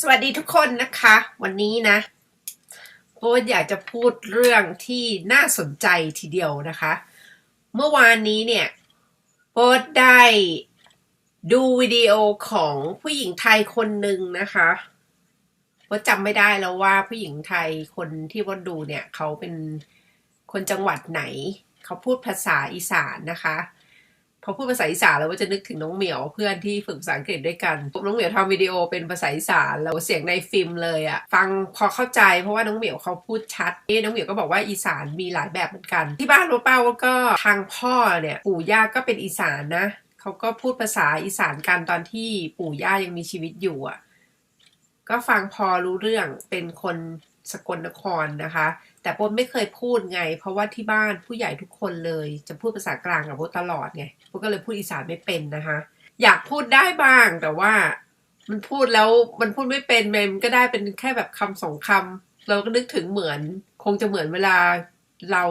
สวัสดีทุกคนนะคะ วันนี้นะโบอยากจะพูดเรื่องที่น่าสนใจทีเดียวนะคะ เมื่อวานนี้เนี่ยโบได้ดูวิดีโอของผู้หญิงไทยคนหนึ่งนะคะโบจำไม่ได้แล้วว่าผู้หญิงไทยคนที่โบดูเนี่ยเขาเป็นคนจังหวัดไหน เขาพูดภาษาอีสานนะคะ พอพูดภาษาอีสานแล้วก็จะนึกถึงน้องเหมียวเพื่อนที่ฝึกภาษาอังกฤษด้วยกันน้องเหมียวทำวิดีโอเป็นภาษาอีสานแล้วเสียงในฟิล์มเลยอะฟังพอเข้าใจเพราะว่าน้องเหมียวเขาพูดชัดเอ๊น้องเหมียวก็บอกว่าอีสานมีหลายแบบเหมือนกัน ที่บ้านรู้เปล่าว่าก็ทางพ่อเนี่ยปู่ย่าก็เป็นอีสานนะเขาก็พูดภาษาอีสานกันตอนที่ปู่ย่ายังมีชีวิตอยู่อะก็ฟังพอรู้เรื่องเป็นคน สกลนครนะคะ แต่โบไม่เคยพูดไง เพราะว่าที่บ้านผู้ใหญ่ทุกคนเลยจะพูดภาษากลางกับโบตลอดไงโบก็เลยพูดอีสานไม่เป็นนะคะ อยากพูดได้บ้างแต่ว่ามันพูดแล้วมันพูดไม่เป็นมันก็ได้เป็นแค่แบบคำสองคำเราก็นึกถึงเหมือน คงจะเหมือนเวลาเรา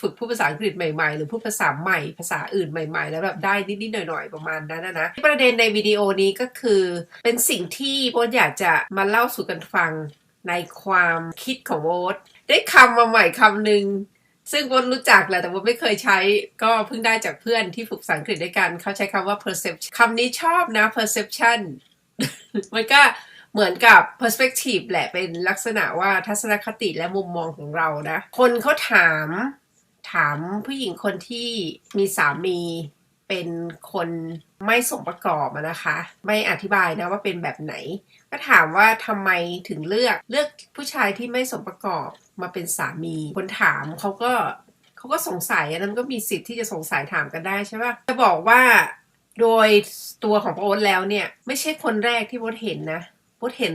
ฝึกพูดภาษาอังกฤษใหม่ๆ หรือพูดภาษาใหม่ ภาษาอื่นใหม่ ๆ แล้วแบบได้นิดๆหน่อยๆประมาณนั้นนะนะประเด็นในวิดีโอนี้ก็คือเป็นสิ่งที่โบอยากจะมาเล่าสู่กันฟัง ในความคิดของโบทได้คำมาใหม่คำหนึ่งซึ่งโบทรู้จักแหละแต่โบทไม่เคยใช้ ก็เพิ่งได้จากเพื่อนที่ฝึกภาษาอังกฤษด้วยกัน เขาใช้คำว่า perception คำนี้ชอบนะ perception มันก็เหมือนกับ perspective แหละเป็นลักษณะว่าทัศนคติและมุมมองของเรานะ คนเขาถาม ถามผู้หญิงคนที่มีสามี เป็นคนไม่สมประกอบนะคะ ไม่อธิบายนะว่าเป็นแบบไหน ก็ถามว่าทำไมถึงเลือกเลือกผู้ชายที่ไม่สมประกอบมาเป็นสามี คนถามเขาก็เขาก็สงสัยอันนั้นก็มีสิทธิ์ที่จะสงสัยถามกันได้ใช่ปะจะบอกว่าโดยตัวของโอ๊ตแล้วเนี่ย ไม่ใช่คนแรกที่โอ๊ตเห็นนะโอ๊ตเห็น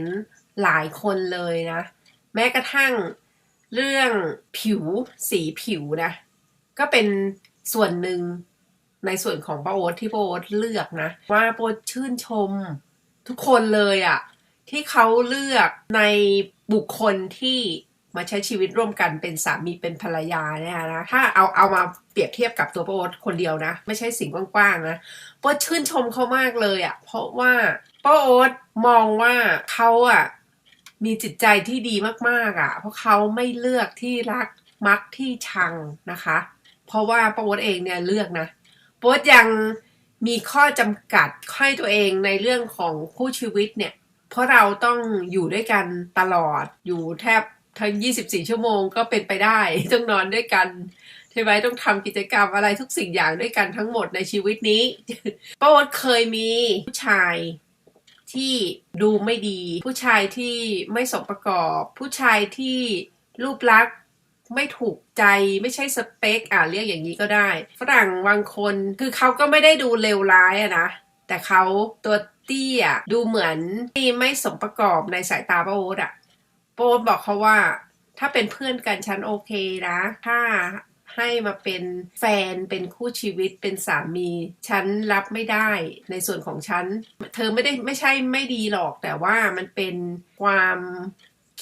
หลายคนเลยนะ แม้กระทั่งเรื่องผิวสีผิวนะ ก็เป็นส่วนหนึ่ง ในส่วนของป้าโอ๊ตที่ป้าโอ๊ตเลือกนะ ว่าป้าโอ๊ตชื่นชมทุกคนเลยอะที่เขาเลือกในบุคคลที่มาใช้ชีวิตร่วมกันเป็นสามีเป็นภรรยาเนี่ยนะถ้าเอาเอามาเปรียบเทียบกับตัวป้าโอ๊ตคนเดียวนะ ไม่ใช่สิ่งกว้างๆนะป้าชื่นชมเขามากเลยอะเพราะว่าป้าโอ๊ตมองว่าเขาอะมีจิตใจที่ดีมากๆอะเพราะเขาไม่เลือกที่รักมักที่ชังนะคะ เพราะว่าป้าโอ๊ตเองเนี่ยเลือกนะ โป๊ตยังมีข้อจำกัดให้ตัวเองในเรื่องของคู่ชีวิตเนี่ย เพราะเราต้องอยู่ด้วยกันตลอดอยู่แทบทั้ง 24 ชั่วโมงก็เป็นไปได้ ต้องนอนด้วยกันใช่ไหมต้องทำกิจกรรมอะไรทุกสิ่งอย่างด้วยกันทั้งหมดในชีวิตนี้ป้าโอ๊ตเคยมีผู้ชายที่ดูไม่ดี ผู้ชายที่ไม่สมประกอบ ผู้ชายที่รูปลักษณ์ ไม่ถูกใจไม่ใช่สเปคอะเรียกอย่างนี้ก็ได้ ฝรั่งบางคนคือเขาก็ไม่ได้ดูเลวร้ายอะนะ แต่เขาตัวเตี้ยดูเหมือนที่ไม่สมประกอบในสายตาป้าโอ๊ตอะป้าโอ๊ตบอกเขาว่า ถ้าเป็นเพื่อนกันฉันโอเคนะ ถ้าให้มาเป็นแฟนเป็นคู่ชีวิตเป็นสามี ฉันรับไม่ได้ในส่วนของฉัน เธอไม่ได้ไม่ใช่ไม่ดีหรอกแต่ว่ามันเป็นความ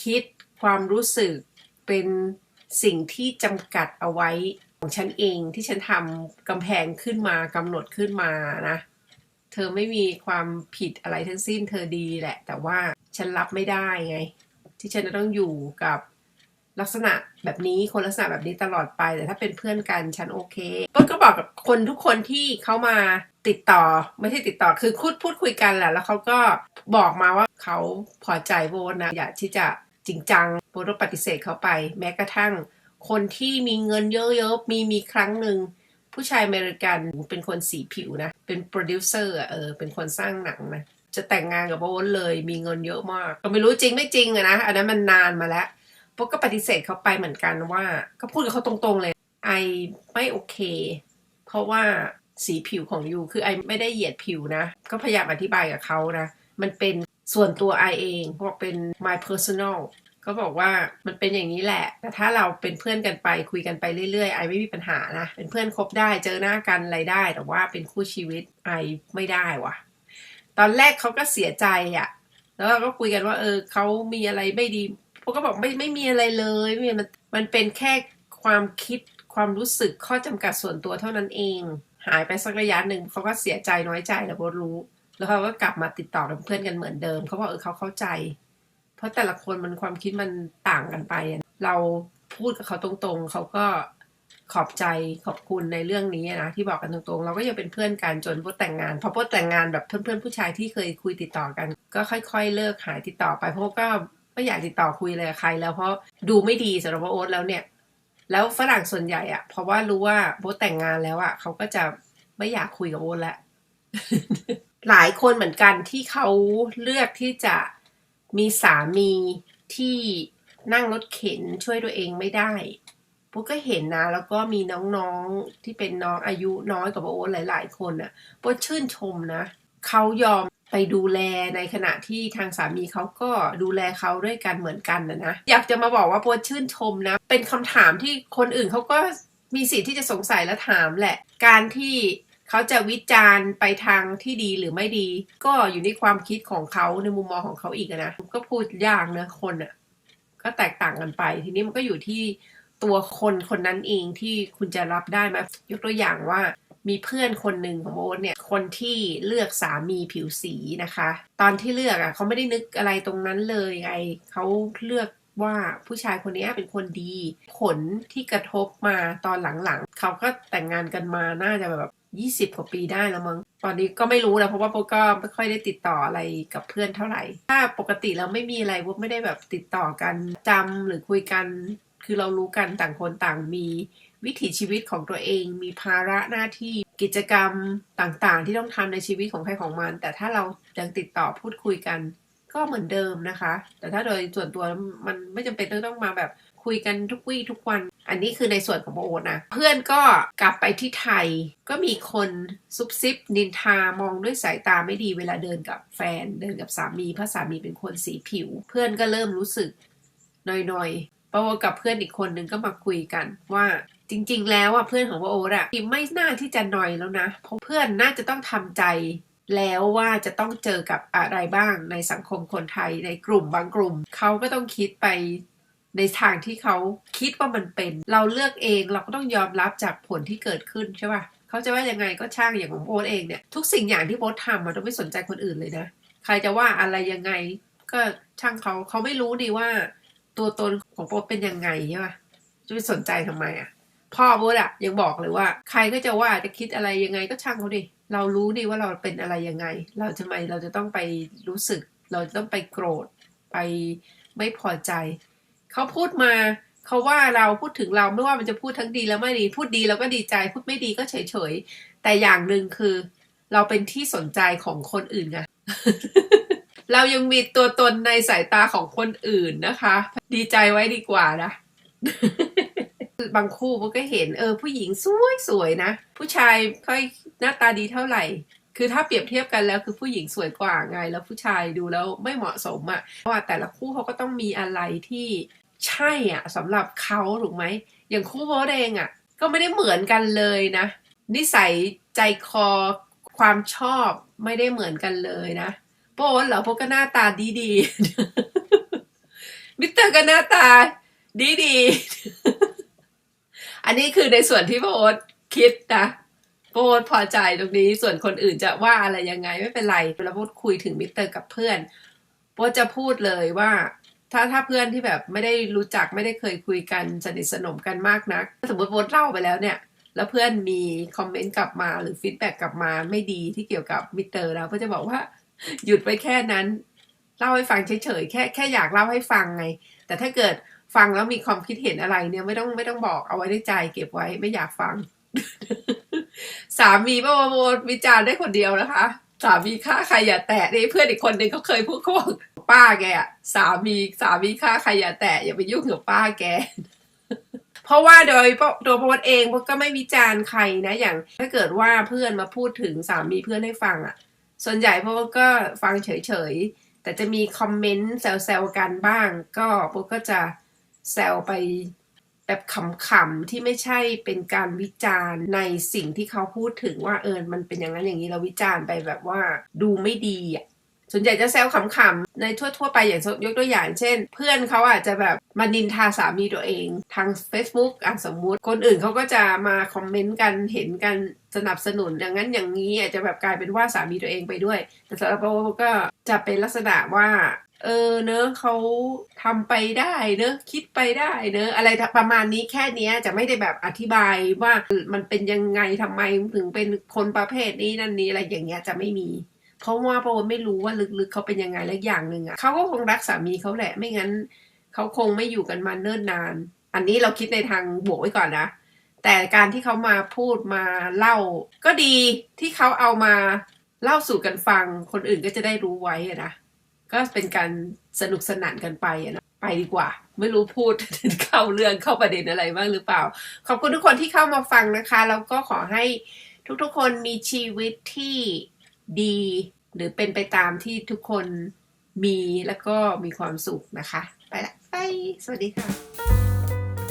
คิดความรู้สึกเป็น สิ่งที่จำกัดเอาไว้ของฉันเองที่ฉันทำกำแพงขึ้นมากำหนดขึ้นมานะ เธอไม่มีความผิดอะไรทั้งสิ้นเธอดีแหละ แต่ว่าฉันรับไม่ได้ไง ที่ฉันจะต้องอยู่กับลักษณะแบบนี้คนลักษณะแบบนี้ตลอดไป แต่ถ้าเป็นเพื่อนกันฉันโอเคต้นก็บอกกับคนทุกคนที่เขามาติดต่อไม่ใช่ติดต่อคือพูดพูดคุยกันแหละแล้วเขาก็บอกมาว่าเขาพอใจโบนนะอยากที่จะ จริงจังโบต้องปฏิเสธเขาไป แม้กระทั่ง คนที่มีเงินเยอะๆ มีมีครั้งหนึ่ง ผู้ชายอเมริกันเป็นคนสีผิวนะ เป็นโปรดิวเซอร์เออเป็นคนสร้างหนังนะจะแต่งงานกับโบนเลยมีเงินเยอะมากก็ไม่รู้จริงไม่จริงอะนะ อันนั้นมันนานมาแล้วโบก็ปฏิเสธเขาไปเหมือนกันว่า ก็พูดกับเขาตรงๆเลย ไอไม่โอเค เพราะว่าสีผิวของยูคือไอไม่ได้เหยียดผิวนะ ก็พยายามอธิบายกับเขานะ มันเป็น ส่วนตัวไอเองบอกเป็น my personal ก็บอกว่ามันเป็นอย่างนี้แหละ แต่ถ้าเราเป็นเพื่อนกันไปคุยกันไปเรื่อยๆ ไอไม่มีปัญหานะ เป็นเพื่อนคบได้เจอหน้ากันอะไรได้ แต่ว่าเป็นคู่ชีวิตไอไม่ได้วะตอนแรกเขาก็เสียใจอะ่ะ แล้วเราก็คุยกันว่าเออเขามีอะไรไม่ดีพวกก็บอกไม่ไม่มีอะไรเลยม,มันมันเป็นแค่ความคิดความรู้สึกข้อจำกัดส่วนตัวเท่านั้นเอง หายไปสักระยะหนึ่งเขาก็เสียใจน้อยใจแล้วโบรู้ แล้วเขาก็กลับมาติดต่อเป็นเพื่อนกันเหมือนเดิมเขาบอกเออเขาเข้าใจ เพราะแต่ละคนมันความคิดมันต่างกันไป เราพูดกับเขาตรงๆ เขาก็ขอบใจขอบคุณในเรื่องนี้นะที่บอกกันตรงๆ เราก็ยังเป็นเพื่อนกันจนพวกแต่งงานพอพวกแต่งงานแบบเพื่อนๆผู้ชายที่เคยคุยติดต่อกัน ก็ค่อยๆ เลิกหายติดต่อไปเพราะก็ไม่อยากติดต่อคุยอะไรกับใคร แล้วเพราะดูไม่ดีสำหรับโอ๊ตแล้วเนี่ย แล้วฝรั่งส่วนใหญ่อะเพราะว่ารู้ว่าโอ๊แต่งงานแล้วอะเขาก็จะไม่อยากคุยกับโอ๊ตแล้ว หลายคนเหมือนกันที่เขาเลือกที่จะมีสามีที่นั่งรถเข็นช่วยตัวเองไม่ได้ปุ๊กก็เห็นนะแล้วก็มีน้องๆที่เป็นน้องอายุน้อยกว่าโอ๊ตหลาย ๆ คนน่ะปุ๊กชื่นชมนะเขายอมไปดูแลในขณะที่ทางสามีเขาก็ดูแลเขาด้วยกันเหมือนกันนะนะอยากจะมาบอกว่าปุ๊กชื่นชมนะ เป็นคำถามที่คนอื่นเขาก็มีสิทธิ์ที่จะสงสัยและถามแหละ การที่ เขาจะวิจารณ์ไปทางที่ดีหรือไม่ดี ก็อยู่ในความคิดของเขาในมุมมองของเขาอีกนะก็พูดยากนะคนอะก็แตกต่างกันไป ทีนี้มันก็อยู่ที่ตัวคนคนนั้นเองที่คุณจะรับได้ไหมยกตัวอย่างว่ามีเพื่อนคนหนึ่งของโอ๊ตเนี่ย คนที่เลือกสามีผิวสีนะคะ ตอนที่เลือกอะเขาไม่ได้นึกอะไรตรงนั้นเลยไงเขาเลือกว่าผู้ชายคนนี้เป็นคนดี ผลที่กระทบมาตอนหลังๆ เขาก็แต่งงานกันมาน่าจะแบบ ยี่สิบกว่าปีได้แล้วมั้งตอนนี้ก็ไม่รู้นะเพราะว่าโบก็ไม่ค่อยได้ติดต่ออะไรกับเพื่อนเท่าไหร่ ถ้าปกติแล้วไม่มีอะไรโบไม่ได้แบบติดต่อกันจำหรือคุยกัน คือเรารู้กันต่างคนต่างมีวิถีชีวิตของตัวเอง มีภาระหน้าที่กิจกรรมต่างๆ ที่ต้องทำในชีวิตของใครของมัน แต่ถ้าเรายังติดต่อพูดคุยกัน ก็เหมือนเดิมนะคะ แต่ถ้าโดยส่วนตัวมันไม่จำเป็นต้องมาแบบคุยกันทุกวี่ทุกวัน อันนี้คือในส่วนของโอนะ เพื่อนก็กลับไปที่ไทย ก็มีคนซุบซิบนินทามองด้วยสายตาไม่ดีเวลาเดินกับแฟน เดินกับสามีเพราะสามีเป็นคนสีผิว เพื่อนก็เริ่มรู้สึกหน่อยๆปะโอกับเพื่อนอีกคนนึงก็มาคุยกันว่าจริง ๆ แล้วอะเพื่อนของปะโออะไม่น่าที่จะหน่อยแล้วนะ เพราะเพื่อนน่าจะต้องทำใจแล้วว่าจะต้องเจอกับอะไรบ้างในสังคมคนไทยในกลุ่มบางกลุ่ม เขาก็ต้องคิดไป ในทางที่เขาคิดว่ามันเป็น เราเลือกเองเราก็ต้องยอมรับจากผลที่เกิดขึ้นใช่ป่ะเขาจะว่ายังไงก็ช่างอย่างของโอ๊ตเองเนี่ยทุกสิ่งอย่างที่โอ๊ตทำมันต้องไม่สนใจคนอื่นเลยนะใครจะว่าอะไรยังไง ก็ช่างเขาเขาไม่รู้ดีว่า ตัวตนของโอ๊ตเป็นยังไงใช่ป่ะจะไปสนใจทำไมอะพ่อโอ๊ตอะยังบอกเลยว่า ใครก็จะว่าจะคิดอะไรยังไงก็ช่างเขาดิเรารู้ดีว่าเราเป็นอะไรยังไง เราทำไมเราจะต้องไปรู้สึก เราจะต้องไปโกรธไปไม่พอใจ เขาพูดมาเขาว่าเราพูดถึงเราไม่ว่ามันจะพูดทั้งดีแล้วไม่ดี พูดดีเราก็ดีใจ พูดไม่ดีก็เฉยเฉยแต่อย่างหนึ่งคือ เราเป็นที่สนใจของคนอื่นไงเรายังมีตัวตนในสายตาของคนอื่นนะคะ ดีใจไว้ดีกว่านะบางคู่มันก็เห็นเออผู้หญิงสวยสวยนะ ผู้ชายค่อยหน้าตาดีเท่าไหร่ คือถ้าเปรียบเทียบกันแล้วคือผู้หญิงสวยกว่าไง แล้วผู้ชายดูแล้วไม่เหมาะสมอะ่ะเพราะว่าแต่ละคู่เขาก็ต้องมีอะไรที่ ใช่อะสำหรับเขาถูกไหม อย่างคู่โบเองอะก็ไม่ได้เหมือนกันเลยนะ นิสัยใจคอความชอบไม่ได้เหมือนกันเลยนะโป้เหรอพวกก็หน้าตาดีดีมิสเตอร์ก็หน้าตาดีดีอันนี้คือในส่วนที่โบ๊ทคิดนะโบ๊ทพอใจตรงนี้ส่วนคนอื่นจะว่าอะไรยังไงไม่เป็นไรแล้วโบ๊ทคุยถึงมิสเตอร์กับเพื่อนโบ๊ทจะพูดเลยว่า ถ้าถ้าเพื่อนที่แบบไม่ได้รู้จักไม่ได้เคยคุยกันสนิทสนมกันมากนัก สมมติโบทเล่าไปแล้วเนี่ย แล้วเพื่อนมีคอมเมนต์กลับมาหรือฟีดแบ็กกลับมาไม่ดีที่เกี่ยวกับมิเตอร์เราก็จะบอกว่า หยุดไปแค่นั้น เล่าให้ฟังเฉยๆแค่แค่อยากเล่าให้ฟังไง แต่ถ้าเกิดฟังแล้วมีความคิดเห็นอะไรเนี่ยไม่ต้องไม่ต้องบอกเอาไว้ในใจ เก็บไว้ไม่อยากฟัง สามีป้าโมวิจารณ์ได้คนเดียวนะคะ สามีฆ่าใครอย่าแตะนี่เพื่อนอีกคนหนึ่งเขาเคยพูดเขาบอก ป้าแกสามีสามีฆ่าใครอย่าแตะอย่าไปยุ่งกับป้าแก เพราะว่าโดยตัวพวเองพวกก็ไม่วิจารณ์ใครนะอย่าง ถ้าเกิดว่าเพื่อนมาพูดถึงสามีเพื่อนให้ฟังอะส่วนใหญ่พวกก็ฟังเฉยๆ แต่จะมีคอมเมนต์แซวๆกันบ้าง ก็พวกก็จะแซวไปแบบขำๆที่ไม่ใช่เป็นการวิจารณ์ในสิ่งที่เขาพูดถึงว่าเออมันเป็นอย่างนั้นอย่างนี้เราวิจารณ์ไปแบบว่าดูไม่ดีอะ ส่วนใหญ่จะแซวขำๆในทั่วๆไปอย่างยกตัวอย่างเช่น เพื่อนเขาอาจจะแบบมานินทาสามีตัวเองทาง Facebook อะสมมุติ คนอื่นเขาก็จะมาคอมเมนต์กันเห็นกันสนับสนุนอย่างนั้นอย่างนี้อาจจะแบบกลายเป็นว่าสามีตัวเองไปด้วย แต่สำหรับโบก็จะเป็นลักษณะว่าเออเนอะเขาทำไปได้เนอะคิดไปได้เนอะอะไรประมาณนี้แค่เนี้ยจะไม่ได้แบบอธิบายว่ามันเป็นยังไงทำไมถึงเป็นคนประเภทนี้นั่นนี้อะไรอย่างเงี้ยจะไม่มี เพราะว่าโบไม่รู้ว่าลึกๆเขาเป็นยังไงและอย่างหนึ่งอะเขาก็คงรักสามีเขาแหละไม่งั้นเขาคงไม่อยู่กันมาเนิ่นนาน อันนี้เราคิดในทางบวกไว้ก่อนนะแต่การที่เขามาพูดมาเล่า ก็ดีที่เขาเอามาเล่าสู่กันฟัง คนอื่นก็จะได้รู้ไว้นะก็เป็นการสนุกสนานกันไปอะนะไปดีกว่า ไม่รู้พูดเข้าเรื่องเข้าประเด็นอะไรบ้างหรือเปล่า ขอบคุณทุกคนที่เข้ามาฟังนะคะ แล้วก็ขอให้ทุกๆคนมีชีวิตที่ดี หรือเป็นไปตามที่ทุกคนมีแล้วก็มีความสุขนะคะ ไปละไปสวัสดีค่ะ